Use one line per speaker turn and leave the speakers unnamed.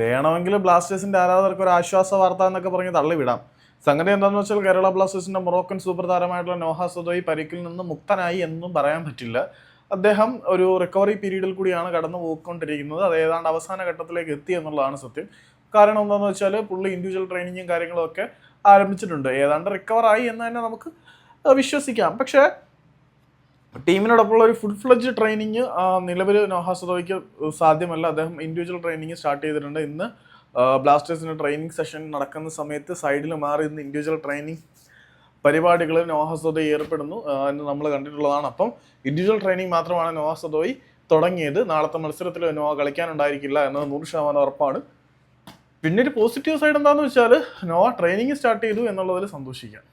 വേണമെങ്കിൽ ബ്ലാസ്റ്റേഴ്സിന്റെ ആരാധകർക്ക് ഒരു ആശ്വാസ വാർത്ത എന്നൊക്കെ പറഞ്ഞ് തള്ളിവിടാം. സംഗതി എന്താണെന്ന് വെച്ചാൽ കേരള ബ്ലാസ്റ്റേഴ്സിന്റെ മൊറോക്കൻ സൂപ്പർ താരമായിട്ടുള്ള നോഹ സുദോയി പരിക്കിൽ നിന്ന് മുക്തനായി എന്നും പറയാൻ പറ്റില്ല. അദ്ദേഹം ഒരു റിക്കവറി പീരീഡിൽ കൂടിയാണ് കടന്നു പോയിക്കൊണ്ടിരിക്കുന്നത്. അത് ഏതാണ്ട് അവസാന ഘട്ടത്തിലേക്ക് എത്തി എന്നുള്ളതാണ് സത്യം. കാരണം എന്താണെന്ന് വെച്ചാൽ പുള്ളി ഇൻഡിവിജ്വൽ ട്രെയിനിങ്ങും കാര്യങ്ങളും ഒക്കെ ആരംഭിച്ചിട്ടുണ്ട്. ഏതാണ്ട് റിക്കവറായി എന്ന് തന്നെ നമുക്ക് വിശ്വസിക്കാം. പക്ഷേ ടീമിനോടൊപ്പമുള്ള ഒരു ഫുൾ ഫ്ലഡ്ജ് ട്രെയിനിങ് നിലവിൽ നോഹാസദോയ്ക്ക് സാധ്യമല്ല. അദ്ദേഹം ഇൻഡിവിജ്വൽ ട്രെയിനിങ് സ്റ്റാർട്ട് ചെയ്തിട്ടുണ്ട്. ഇന്ന് ബ്ലാസ്റ്റേഴ്സിന്റെ ട്രെയിനിങ് സെഷൻ നടക്കുന്ന സമയത്ത് സൈഡിൽ മാറി ഇന്ന് ഇൻഡിവിജ്വൽ ട്രെയിനിങ് പരിപാടികളിൽ നോഹാസുദോയ് ഏർപ്പെടുന്നു എന്ന് നമ്മൾ കണ്ടിട്ടുള്ളതാണ്. അപ്പം ഇൻഡിവിജ്വൽ ട്രെയിനിങ് മാത്രമാണ് നോഹാസദോയ് തുടങ്ങിയത്. നാളത്തെ മത്സരത്തിൽ നോഹ കളിക്കാനുണ്ടായിരിക്കില്ല എന്നത് നൂറ് ശതമാനം ഉറപ്പാണ്. പിന്നെ ഒരു പോസിറ്റീവ് സൈഡ് എന്താണെന്ന് വെച്ചാൽ നോവ ട്രെയിനിങ് സ്റ്റാർട്ട് ചെയ്തു എന്നുള്ളതിൽ സന്തോഷിക്കാം.